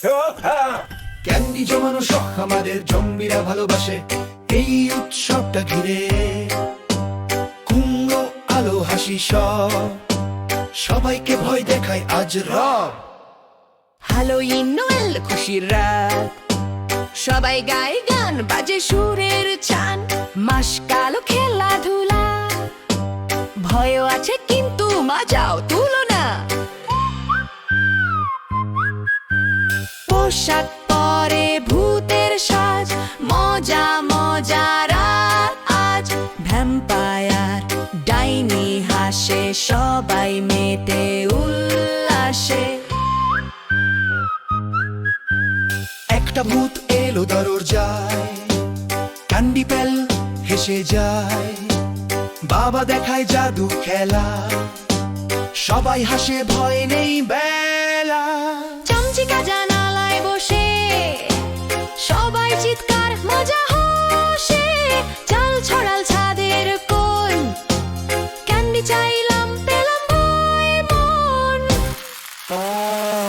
Candy জমানো শখ আমাদের জম্বিরা ভালোবাসে। এই উৎসবটা ঘিরে কুমড়ো আলো হাসি সব। সবাইকে ভয় দেখায় আজ রব। হ্যালোইন নোয়েল খুশির রাত। সবাই গায় গান বাজে সুরের চান। মাস কালো খেলাধুলা। ভয়ও আছে কিন্তু মজাও তুলনা পোশাক পরে ভূতের সাজ। মজা মজা রাত আজ। ভ্যাম্পায়ার, ডাইনি হাসে, সবাই মেতে উল্লাসে। একটা ভূত এলো দরর যায় ক্যান্ডি পেল হেসে যায়। বাবা দেখায় জাদু খেলা, সবাই হাসে, ভয় নেই বেলা। Ah.